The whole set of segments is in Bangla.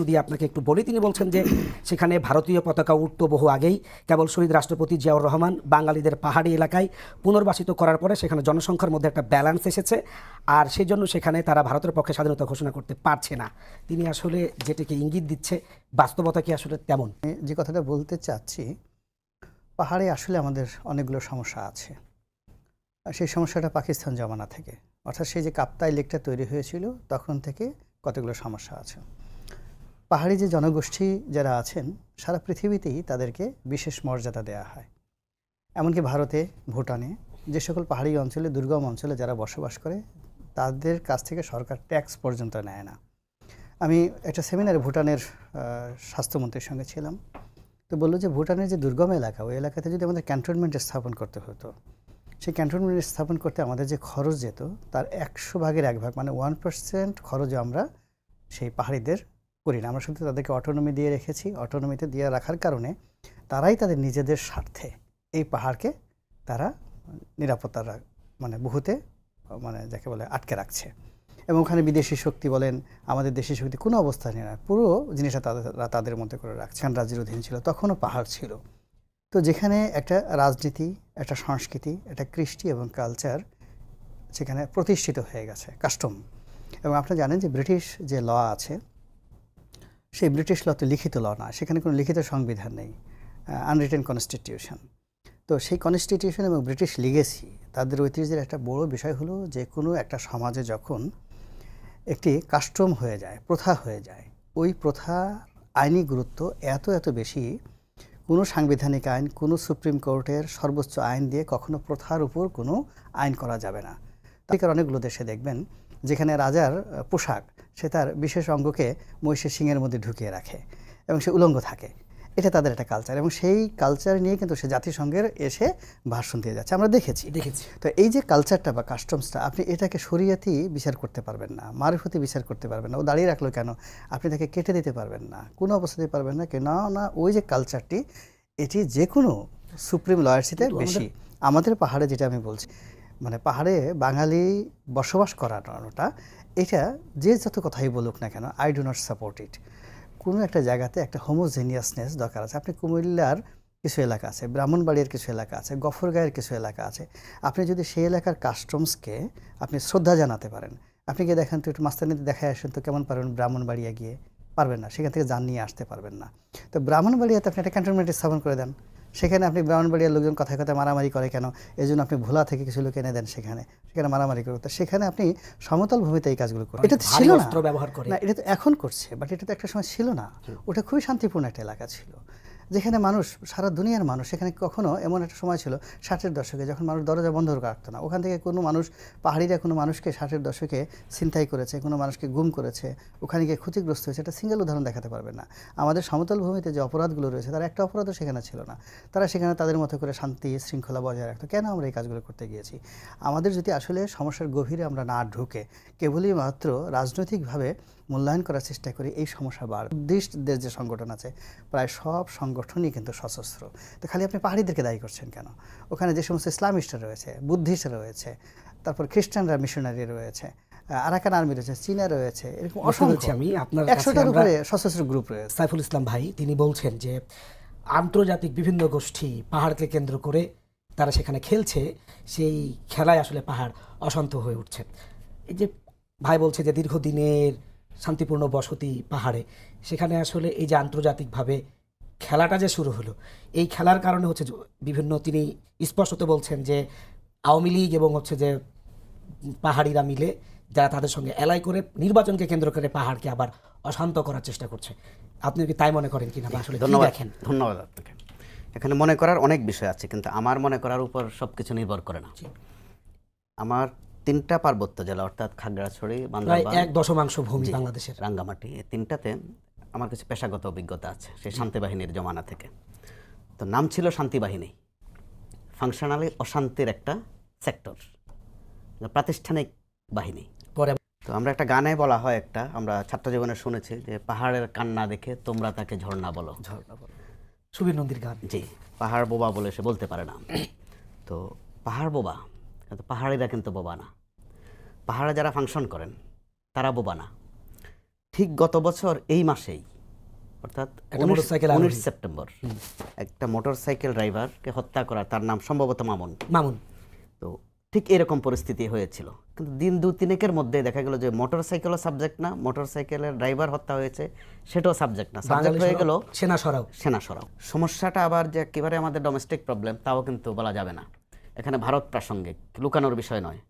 যদি আপনাকে একটু বলি, তিনি বলছেন যে সেখানে ভারতীয় পতাকা উঠত বহু আগেই। কেবল শহীদ রাষ্ট্রপতি জিয়াউর রহমান বাঙালিদের পাহাড়ি এলাকায় পুনর্বাসিত করার পরে সেখানে জনসংখ্যার মধ্যে একটা ব্যালেন্স এসেছে আর সেই জন্য সেখানে তারা ভারতের পক্ষে স্বাধীনতা ঘোষণা করতে পারছে না। তিনি আসলে যেটাকে ইঙ্গিত দিচ্ছে, বাস্তবতা কি আসলে তেমন? যে কথাটা বলতে চাচ্ছি, পাহাড়ে আসলে আমাদের অনেকগুলো সমস্যা আছে। সেই সমস্যাটা পাকিস্তান জমানা থেকে। অর্থাৎ সেই যে কাপ্তাই লেকটা তৈরি হয়েছিল, তখন থেকে কতগুলো সমস্যা আছে। পাহাড়ি যে জনগোষ্ঠী যারা আছেন, সারা পৃথিবীতেই তাদেরকে বিশেষ মর্যাদা দেওয়া হয়। এমনকি ভারতে, ভুটানে যে সকল পাহাড়ি অঞ্চলে, দুর্গম অঞ্চলে যারা বসবাস করে, তাদের কাছ থেকে সরকার ট্যাক্স পর্যন্ত নেয় না। আমি একটা সেমিনারে ভুটানের স্বাস্থ্যমন্ত্রীর সঙ্গে ছিলাম। তো বলল যে ভুটানের যে দুর্গম এলাকা, ওই এলাকাতে যদি আমাদের ক্যান্টনমেন্ট স্থাপন করতে হতো, সেই ক্যান্টনমেন্ট স্থাপন করতে আমাদের যে খরচ যেত, তার একশো ভাগের এক ভাগ মানে ওয়ান পার্সেন্ট খরচ আমরা সেই পাহাড়িদের করি না। আমরা শুধু তাদেরকে অটোনমি দিয়ে রেখেছি। অটোনমিতে দিয়ে রাখার কারণে তারাই তাদের নিজেদের স্বার্থে এই পাহাড়কে তারা নিরাপত্তার মানে বহুতে মানে যাকে বলে আটকে রাখছে। এবং ওখানে বিদেশি শক্তি বলেন, আমাদের দেশি শক্তি কোনো অবস্থা নেই না। পুরো জিনিসটা তাদের তাদের মধ্যে করে রাখছে। রাজ্যের অধীন ছিল, তখনও পাহাড় ছিল। তো যেখানে একটা রাজনীতি, একটা সংস্কৃতি, একটা কৃষ্টি এবং কালচার সেখানে প্রতিষ্ঠিত হয়ে গেছে কাস্টম এবং আপনারা জানেন যে ব্রিটিশ যে ল আছে সেই ব্রিটিশ ল তো লিখিত ল না, সেখানে কোনো লিখিত সংবিধান নেই আনরিটেন কনস্টিটিউশন তো সেই কনস্টিটিউশন এবং ব্রিটিশ লিগেসি তাদের ঐতিহ্যের একটা বড় বিষয় হলো যে কোনো একটা সমাজে যখন একটি কাস্টম হয়ে যায়, প্রথা হয়ে যায়, ওই প্রথা আইনি গুরুত্ব এত এত বেশি, কোনো সাংবিধানিক আইন, কোনো সুপ্রিম কোর্টের সর্বোচ্চ আইন দিয়ে কখনো প্রথার উপর কোনো আইন করা যাবে না। তালিকার অনেকগুলো দেশে দেখবেন যেখানে রাজার পোশাক সে তার বিশেষ অঙ্গকে মহিষের সিংয়ের মধ্যে ঢুকিয়ে রাখে এবং সে উলঙ্গ থাকে। এটা তাদের একটা কালচার এবং সেই কালচার নিয়ে কিন্তু সে জাতিসংঘের এসে ভাষণ দিয়ে যাচ্ছে। আমরা দেখেছি। দেখেছি। তো এই যে কালচারটা বা কাস্টমসটা আপনি এটাকে শরীয়তি বিচার করতে পারবেন না মারফতি বিচার করতে পারবেন না। ও দাঁড়িয়ে রাখল কেন? আপনি তাকে কেটে দিতে পারবেন না কোনো অবস্থাতে পারবেন না কেন না ওই যে কালচারটি এটি যে কোনো সুপ্রিম লয়ার্সিতে বেশি। আমাদের পাহাড়ে যেটা আমি বলছি মানে পাহাড়ে বাঙালি বসবাস করানোটা এটা যে যত কথাই বলুক না কেন I do not support it কোনো একটা জায়গাতে একটা হোমোজেনিয়াসনেস দরকার আছে। আপনি কুমিল্লার কিছু এলাকা আছে, ব্রাহ্মণবাড়িয়ার কিছু এলাকা আছে, গফরগাঁয়ের কিছু এলাকা আছে। আপনি যদি সেই এলাকার কাস্টমসকে আপনি শ্রদ্ধা জানাতে পারেন, আপনি গিয়ে দেখেন, তো একটু মাস্তানিতে দেখায় আসেন, তো কেমন পারবেন ব্রাহ্মণবাড়িয়া গিয়ে? পারবেন না, সেখান থেকে যান নিয়ে আসতে পারবেন না। তো ব্রাহ্মণবাড়িয়াতে আপনি একটা ক্যান্টনমেন্ট স্থাপন করে দেন। সেখানে আপনি ব্রাহ্মণবাড়িয়ার লোকজন কথায় কথায় মারামারি করে কেন? এই জন্য আপনি ভোলা থেকে কিছু লোক এনে দেন সেখানে। সেখানে মারামারি করতে তো সেখানে আপনি সমতল ভূমিতে এই কাজগুলো করেন। এটা ছিল না। ব্যবহার করে। না এটা তো এখন করছে বাট এটা তো একটা সময় ছিল না। ওটা খুবই শান্তিপূর্ণ একটা এলাকা ছিল। যেখানে মানুষ, সারা দুনিয়ার মানুষ, সেখানে কখনো এমন একটা সময় ছিল ষাটের দশকে যখন মানুষ দরজা বন্ধ রাখতো না। ওখান থেকে কোনো মানুষ, পাহাড়িরা কোনো মানুষকে ষাটের দশকে ছিনতাই করেছে, কোনো মানুষকে গুম করেছে, ওখানে গিয়ে ক্ষতিগ্রস্ত হয়েছে, এটা সিঙ্গেল উদাহরণ দেখাতে পারবে না। আমাদের সমতল ভূমিতে যে অপরাধগুলো রয়েছে, তার একটা অপরাধও সেখানে ছিল না। তারা সেখানে তাদের মতো করে শান্তি শৃঙ্খলা বজায় রাখতো। কেন আমরা এই কাজগুলো করতে গিয়েছি? আমাদের যদি আসলে সমস্যার গভীরে আমরা না ঢুকে, কেবলই মাত্র রাজনৈতিকভাবে মূল্যায়ন করার চেষ্টা করি এই সমস্যা বার দেশ যে সংগঠন আছে প্রায় সব সংগঠনই কিন্তু সশস্ত্র। তো খালি আপনি পাহাড়িদেরকে দায়ী করছেন কেন? ওখানে যে সমস্ত ইসলামিস্টরা রয়েছে বুদ্ধিস্টরা রয়েছে তারপর খ্রিস্টানরা মিশনারি রয়েছে আরাকান আর্মি রয়েছে চীনা রয়েছে এরকম অসংখ্য আমি। আপনার একশোটার উপরে সশস্ত্র গ্রুপ রয়েছে। সাইফুল ইসলাম ভাই তিনি বলছেন যে আন্তর্জাতিক বিভিন্ন গোষ্ঠী পাহাড়কে কেন্দ্র করে তারা সেখানে খেলছে সেই খেলায় আসলে পাহাড় অশান্ত হয়ে উঠছে। এই যে ভাই বলছে যে দীর্ঘদিনের শান্তিপূর্ণ বসতি পাহাড়ে। সেখানে আসলে এই যে আন্তর্জাতিকভাবে খেলাটা যে শুরু হলো এই খেলার কারণে হচ্ছে বিভিন্ন তিনি স্পষ্টত বলছেন যে আওয়ামী লীগ এবং হচ্ছে যে পাহাড়িরা মিলে যারা তাদের সঙ্গে এলাই করে নির্বাচনকে কেন্দ্র করে পাহাড়কে আবার অশান্ত করার চেষ্টা করছে। আপনি কি তাই মনে করেন কিনা আসলে ধন্যবাদ দেখেন? ধন্যবাদ আপনাকে। এখানে মনে করার অনেক বিষয় আছে কিন্তু আমার মনে করার উপর সব কিছু নির্ভর করে না। আমার তিনটা পার্বত্য জেলা অর্থাৎ খাগড়াছড়ি বান্দরবান এক দশমাংশ ভূমি বাংলাদেশের। রাঙ্গামাটি এই তিনটাতে আমার কিছু পেশাগত অভিজ্ঞতা আছে সেই শান্তি বাহিনীর জমানা থেকে। তো নাম ছিল শান্তি বাহিনী। ফাংশনালি অশান্তির একটা সেক্টর প্রাতিষ্ঠানিক বাহিনী। পরে তো আমরা একটা গানে বলা হয় একটা আমরা ছাত্র জীবনে শুনেছি যে পাহাড়ের কান্না দেখে তোমরা তাকে ঝর্ণা বলো। ঝর্ণা বলো। সুবীর নন্দীর গান। জি পাহাড় বোবা বলে সে বলতে পারে না। তো পাহাড় বোবা কিন্তু পাহাড়িরা কিন্তু বোবা না। পাহাড়ে যারা ফাংশন করেন তারা বোবা না। ঠিক গত বছর এই মাসেই অর্থাৎ উনিশ সেপ্টেম্বর একটা মোটরসাইকেল ড্রাইভারকে হত্যা করা তার নাম সম্ভবত মামুন। মামুন। তো ঠিক এরকম পরিস্থিতি হয়েছিল। কিন্তু দিন দু তিনেকের মধ্যে দেখা গেল যে মোটরসাইকেলও সাবজেক্ট না মোটরসাইকেলের ড্রাইভার হত্যা হয়েছে সেটাও সাবজেক্ট না। সাবজেক্ট হয়ে গেল সেনা সরাও সেনা সরাও সমস্যাটা আবার যে একেবারে আমাদের ডোমেস্টিক প্রবলেম তাও কিন্তু বলা যাবে না। এখানে ভারত প্রাসঙ্গিক লুকানোর বিষয় নয়।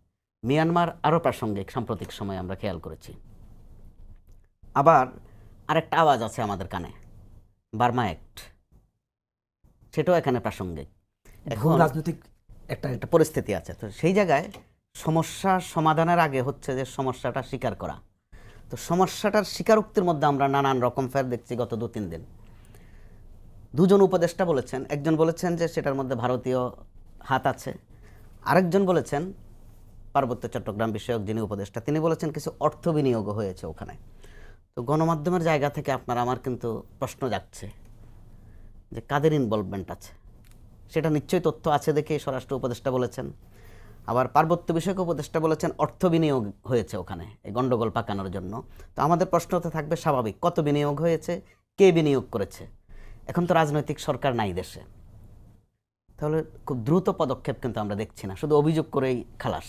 মিয়ানমার আরও প্রাসঙ্গিক সাম্প্রতিক সময়ে আমরা খেয়াল করেছি। আবার আরেকটা আওয়াজ আছে আমাদের কানে। Burma act. সেটাও এখানে প্রাসঙ্গিক। এখন রাজনৈতিক একটা একটা পরিস্থিতি আছে। তো সেই জায়গায় সমস্যা সমাধানের আগে হচ্ছে যে সমস্যাটা স্বীকার করা। তো সমস্যাটার স্বীকারোক্তির মধ্যে আমরা নানান রকম ফের দেখছি গত দু তিন দিন। দুজন উপদেষ্টা বলেছেন একজন বলেছেন যে সেটার মধ্যে ভারতীয় হাত আছে। আরেকজন বলেছেন পার্বত্য চট্টগ্রাম বিষয়ক যিনি উপদেষ্টা, তিনি বলেছেন কিছু অর্থ বিনিয়োগ হয়েছে ওখানে। তো গণমাধ্যমের জায়গা থেকে আপনার আমার কিন্তু প্রশ্ন যাচ্ছে যে কাদের ইনভলভমেন্ট আছে? সেটা নিশ্চয়ই তথ্য আছে দেখে স্বরাষ্ট্র উপদেষ্টা বলেছেন। আবার পার্বত্য বিষয়ক উপদেষ্টা বলেছেন অর্থ বিনিয়োগ হয়েছে ওখানে, এই গণ্ডগোল পাকানোর জন্য। তো আমাদের প্রশ্ন তো থাকবে স্বাভাবিক, কত বিনিয়োগ হয়েছে, কে বিনিয়োগ করেছে? এখন তো রাজনৈতিক সরকার নাই দেশে। তাহলে খুব দ্রুত পদক্ষেপ কিন্তু আমরা দেখছি না, শুধু অভিযোগ করেই খালাস।